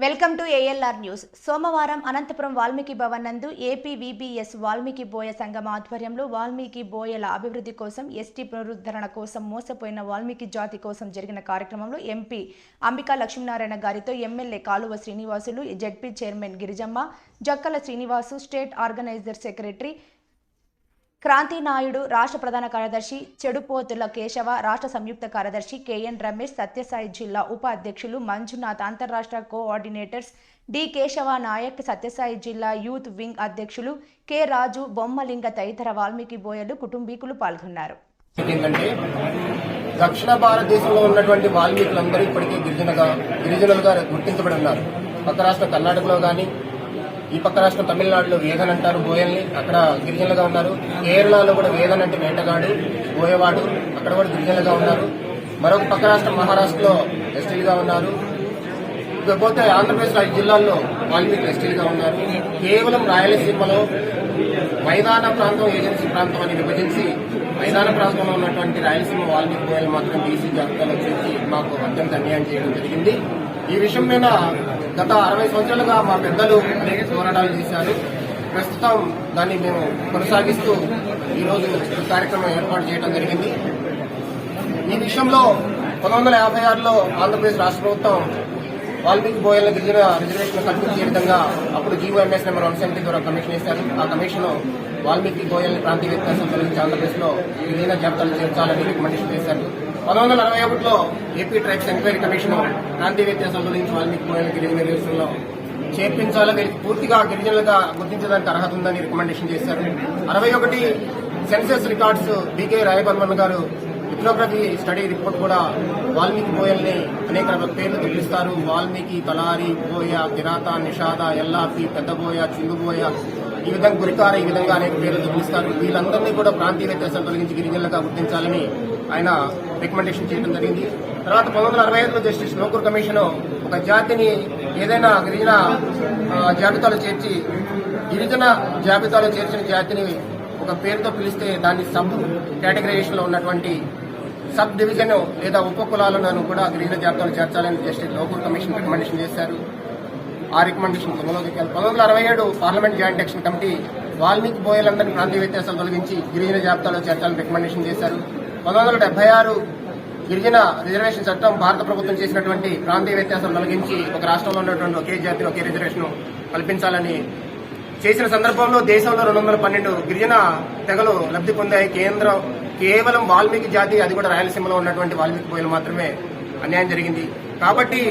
Welcome to ALR news. సోమవారం అనంతపురం వాల్మీకి భవన్ నందు ఏపీవీబీఎస్ వాల్మీకి బోయ సంఘం ఆధ్వర్యంలో వాల్మీకి బోయల అభివృద్ధి కోసం ఎస్టీ పునరుద్ధరణ కోసం మోసపోయిన వాల్మీకి జాతి కోసం జరిగిన కార్యక్రమంలో ఎంపీ అంబికా లక్ష్మీనారాయణ గారితో MLA Kaluva Srinivasulu ZP chairman Girijamma Jakkala Srinivasu state organiser secretary Kranti Naidu రాష్ట్ర ప్రధాన కార్యదర్శి చెడుపోతుల కేశవ రాష్ట్ర సంయుక్త కార్యదర్శి కెఎన్ రమేష్ సత్యసాయి జిల్లా ఉప అధ్యక్షులు మంజునాథ్ అంతర్రాష్ట్ర కోఆర్డినేటర్స్ డి కేశవ నాయక్ సత్యసాయి జిల్లా యూత్ వింగ్ అధ్యక్షులు కె రాజు బొమ్మలింగ తదితర వాల్మీకి బోయలు కుటుంబీకులు పాల్గొన్నారు. దక్షిణ భారతదేశంలో ఉన్నటువంటి వాల్మీకులందరూ ఇప్పటికీ గిరిజనగా గిరిజనులుగా గుర్తించబడి ఉన్నారు. పక్క రాష్ట్ర కర్ణాటకలో కానీ ఈ పక్క రాష్ట్రం తమిళనాడులో వేదన్ అంటారు బోయల్ని. అక్కడ గిరిజనులుగా ఉన్నారు. కేరళలో కూడా వేదన్ అంటే వేటగాడు బోయవాడు. అక్కడ కూడా గిరిజనులుగా ఉన్నారు. మరొక పక్క రాష్ట్రం మహారాష్ట్రలో ఎస్టీలుగా ఉన్నారు. ఇకపోతే ఆంధ్రప్రదేశ్ ఐదు జిల్లాల్లో వాల్మీకి ఎస్టీలుగా ఉన్నారు. కేవలం రాయలసీమలో మైదాన ప్రాంతం ఏజెన్సీ ప్రాంతం అని విభజించి మైదాన ప్రాంతంలో ఉన్నటువంటి రాయలసీమ వాల్మీకి బోయలు మాత్రం బీసీ జాబితాలో చేసి మాకు అత్యంత అన్యాయం చేయడం జరిగింది. ఈ విషయం మీద గత అరవై సంవత్సరాలుగా మా పెద్దలు అనేక పోరాటాలు చేశారు. ప్రస్తుతం దాన్ని మేము కొనసాగిస్తూ ఈరోజు ఈ కార్యక్రమం ఏర్పాటు చేయడం జరిగింది. ఈ విషయంలో పంతొమ్మిది వందల యాభై ఆరులో ఆంధ్రప్రదేశ్ రాష్ట్ర ప్రభుత్వం వాల్మీకి బోయల గిరిజన రిజర్వేషన్ కల్పించే విధంగా అప్పుడు జీవోఎంఎస్ నెంబర్ వన్ సెవెంటీ ద్వారా కమిషన్ వేశారు. ఆ కమిషన్ వాల్మీకి బోయల్ని ప్రాంతీయ వ్యత్యాసం తొలగించి ఆంధ్రప్రదేశ్లో గిరిజన జాబితాలు చేర్చాలని రికమెండేషన్ చేశారు. పంతొమ్మిది వందల అరవై ఒకటిలో ఏపీ ట్రైబ్స్ ఎంక్వైరీ కమిషన్ ప్రాంతీయ వ్యత్యాసం తొలగించి వాల్మీకి బోయల గిరిజన రిజర్వేషన్లో చేర్పించాలని వీరికి పూర్తిగా గిరిజనులుగా గుర్తించడానికి అర్హత ఉందని రికమెండేషన్ చేశారు. అరవై ఒకటి సెన్సెస్ రికార్డ్స్ బీకే రాయబర్మన్ గారు ఇథ్నోగ్రఫీ స్టడీ రిపోర్ట్ కూడా వాల్మీకి బోయల్ని అనేక పేర్లు పిలుస్తారు వాల్మీకి తలారి బోయ కిరాత నిషాద ఎల్లాపి పెద్దబోయ చిందుబోయ ఈ విధంగా గురికార ఈ విధంగా అనేక పేర్లు పిలుస్తారు వీళ్ళందరినీ కూడా ప్రాంతీయ వ్యత్యాసం తొలగించి గిరిజనులుగా గుర్తించాలని ఆయన రికమెండేషన్ చేయడం జరిగింది. తర్వాత పంతొమ్మిది వందల అరవై ఐదులో జస్టిస్ నోకూర్ కమిషన్ ఒక జాతిని ఏదైనా గిరిజన జాబితాలో చేర్చి గిరిజన జాబితాలో చేర్చిన జాతిని ఒక పేరుతో పిలిస్తే దాన్ని సబ్ కేటగరైజేషన్లో ఉన్నటువంటి సబ్ డివిజన్ లేదా ఉప కులాలను కూడా గిరిజన జాబితాలో చేర్చాలని జస్టిస్ లోకూర్ కమిషన్ రికమెండేషన్ చేశారు. ఆ రికమెండేషన్ అమలులోకి పంతొమ్మిది వందల అరవై ఏడు parliament joint action committee Valmiki బోయలందరినీ ప్రాంతీయ వ్యత్యాసాలు తొలగించి గిరిజన జాబితాలో చేర్చాలని రికమెండేషన్ చేశారు. పంతొమ్మిది వందల డెబ్బై ఆరు గిరిజన రిజర్వేషన్ చట్టం భారత ప్రభుత్వం చేసినటువంటి ప్రాంతీయ వ్యత్యాసం తొలగించి ఒక రాష్ట్రంలో ఉన్నటువంటి ఒకే జాతి ఒకే రిజర్వేషన్ కల్పించాలని చేసిన సందర్భంలో దేశంలో రెండు వందల పన్నెండు గిరిజన తెగలు లబ్ధి పొందాయి. కేంద్రం కేవలం వాల్మీకి జాతి అది కూడా రాయలసీమలో ఉన్నటువంటి వాల్మీకి బోయలు మాత్రమే అన్యాయం జరిగింది. కాబట్టి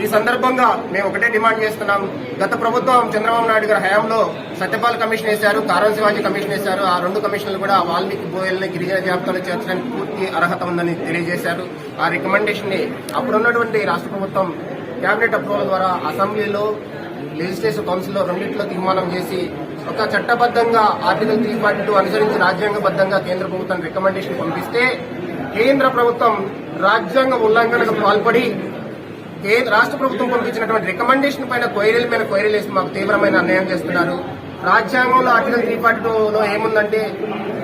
ఈ సందర్భంగా మేము ఒకటే డిమాండ్ చేస్తున్నాం. గత ప్రభుత్వం చంద్రబాబు నాయుడు గారి హయాంలో సత్యపాల్ కమిషన్ వేశారు కారం శివాజీ కమిషన్ వేశారు. ఆ రెండు కమిషన్లు కూడా వాల్మీకి బోయల్ని గిరిజన జాబితాలో చేర్చడానికి పూర్తి అర్హత ఉందని తెలియజేశారు. ఆ రికమెండేషన్ని అప్పుడున్నటువంటి రాష్ట్ర ప్రభుత్వం కేబినెట్ అప్రూవల్ ద్వారా అసెంబ్లీలో లెజిస్లేటివ్ కౌన్సిల్లో రెండింటిలో తీర్మానం చేసి ఒక చట్టబద్ధంగా ఆర్టికల్ త్రీ ఫార్టీ టూ అనుసరించి రాజ్యాంగబద్ధంగా కేంద్ర ప్రభుత్వం రికమెండేషన్ పంపిస్తే కేంద్ర ప్రభుత్వం రాజ్యాంగ ఉల్లంఘనకు పాల్పడి రాష్ట్ర ప్రభుత్వం పంపించినటువంటి రికమెండేషన్ పైన క్వైరీల మీద క్వైరీలు వేసి మాకు తీవ్రమైన అన్యాయం చేస్తున్నారు. రాజ్యాంగంలో ఆర్టికల్ త్రీ ఫార్టీ టూలో ఏముందంటే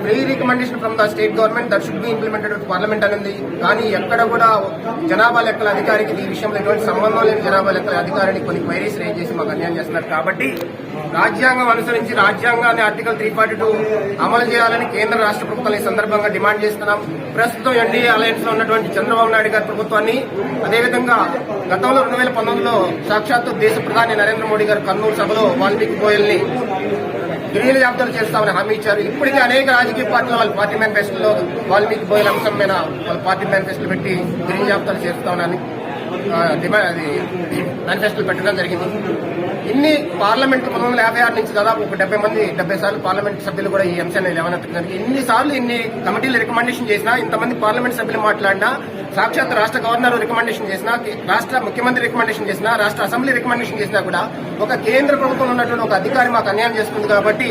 pre recommendation from the state government that should be implemented parliament అనేది కానీ ఎక్కడ కూడా జనాభా లెక్కల అధికారికి ఈ విషయంలో ఎటువంటి సంబంధం లేని జనాభా లెక్కల అధికారిని కొన్ని క్వైరీస్ రేజ్ చేసి మాకు అన్యాయం చేస్తున్నారు. కాబట్టి రాజ్యాంగం అనుసరించి రాజ్యాంగాన్ని ఆర్టికల్ త్రీ ఫార్టీ టూ అమలు చేయాలని కేంద్ర రాష్ట్ర ప్రభుత్వాలు ఈ సందర్భంగా డిమాండ్ చేస్తున్నాం. ప్రస్తుతం ఎన్డీఏ అలయన్స్లో ఉన్నటువంటి చంద్రబాబు నాయుడు గారి ప్రభుత్వాన్ని అదేవిధంగా గతంలో రెండు వేల పంతొమ్మిదిలో సాక్షాత్తు దేశ ప్రధాని నరేంద్ర మోడీ గారు కర్నూలు సభలో వాల్మీకి గోయల్ని గిరిజన జాబితాలు చేస్తామని హామీ ఇచ్చారు. ఇప్పటికే అనేక రాజకీయ పార్టీలు వాళ్ళ పార్టీ మేనిఫెస్టోలో వాల్మీకి బోయల అంశం మీద వాళ్ళ పార్టీ మేనిఫెస్టోలు పెట్టి గిరిజన జాబితాలు చేస్తామని డిమాండ్ అది మేనిఫెస్టోలు పెట్టడం జరిగింది. ఇన్ని పార్లమెంట్ పంతొమ్మిది వందల యాభై ఆరు నుంచి దాదాపు ఒక డెబ్బై మంది డెబ్బై సార్లు పార్లమెంట్ సభ్యులు కూడా ఈ అంశాన్ని లేవనెత్తడం ఇన్ని సార్లు ఇన్ని కమిటీలు రికమెండేషన్ చేసినా ఇంతమంది పార్లమెంట్ సభ్యులు మాట్లాడినా సాక్షాత్ రాష్ట్ర గవర్నర్ రికమెండేషన్ చేసినా రాష్ట్ర ముఖ్యమంత్రి రికమెండేషన్ చేసినా రాష్ట్ర అసెంబ్లీ రికమెండేషన్ చేసినా కూడా ఒక కేంద్ర ప్రభుత్వంలో ఉన్నటువంటి ఒక అధికారి మాకు అన్యాయం చేస్తుంది కాబట్టి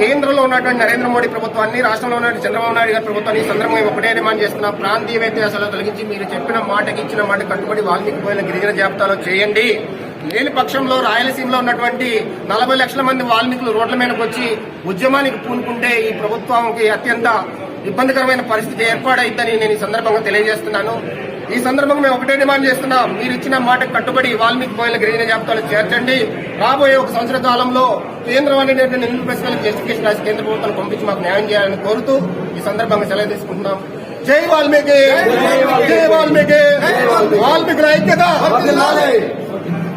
కేంద్రంలో ఉన్నటువంటి నరేంద్ర మోడీ ప్రభుత్వాన్ని రాష్ట్రంలో ఉన్నటువంటి చంద్రబాబు నాయుడు గారి ప్రభుత్వాన్ని సందర్భంగా ఒకటే డిమాండ్ చేస్తున్నా. ప్రాంతీయ వ్యత్యాసాలు తొలగించి మీరు చెప్పిన మాటకి ఇచ్చిన మాట కట్టుబడి వాల్మీకి పోయిన గిరిజన జాబితాలో చేయండి. లేని పక్షంలో రాయలసీమలో ఉన్నటువంటి నలభై లక్షల మంది వాల్మీకులు రోడ్ల మీదకి వచ్చి ఉద్యమానికి పూనుకుంటే ఈ ప్రభుత్వానికి అత్యంత ఇబ్బందికరమైన పరిస్థితి ఏర్పాడైద్దని నేను ఈ సందర్భంగా తెలియజేస్తున్నాను. ఈ సందర్భంగా మేము ఒకటే డిమాండ్ చేస్తున్నాం. మీరు ఇచ్చిన మాటకు కట్టుబడి వాల్మీకి బోయల గిరిజన జాబితాలో చేర్చండి. రాబోయే ఒక సంవత్సర కాలంలో కేంద్రం అనేటువంటి నిధుల ప్రశ్నలకు జస్టిఫికేషన్ రాసి కేంద్ర ప్రభుత్వం పంపించి మాకు న్యాయం చేయాలని కోరుతూ ఈ సందర్భంగా సెలవు తీసుకుంటున్నాం. జై వాల్మీకి! జై వాల్మీకి! వాల్మీకి! ఐక్యత!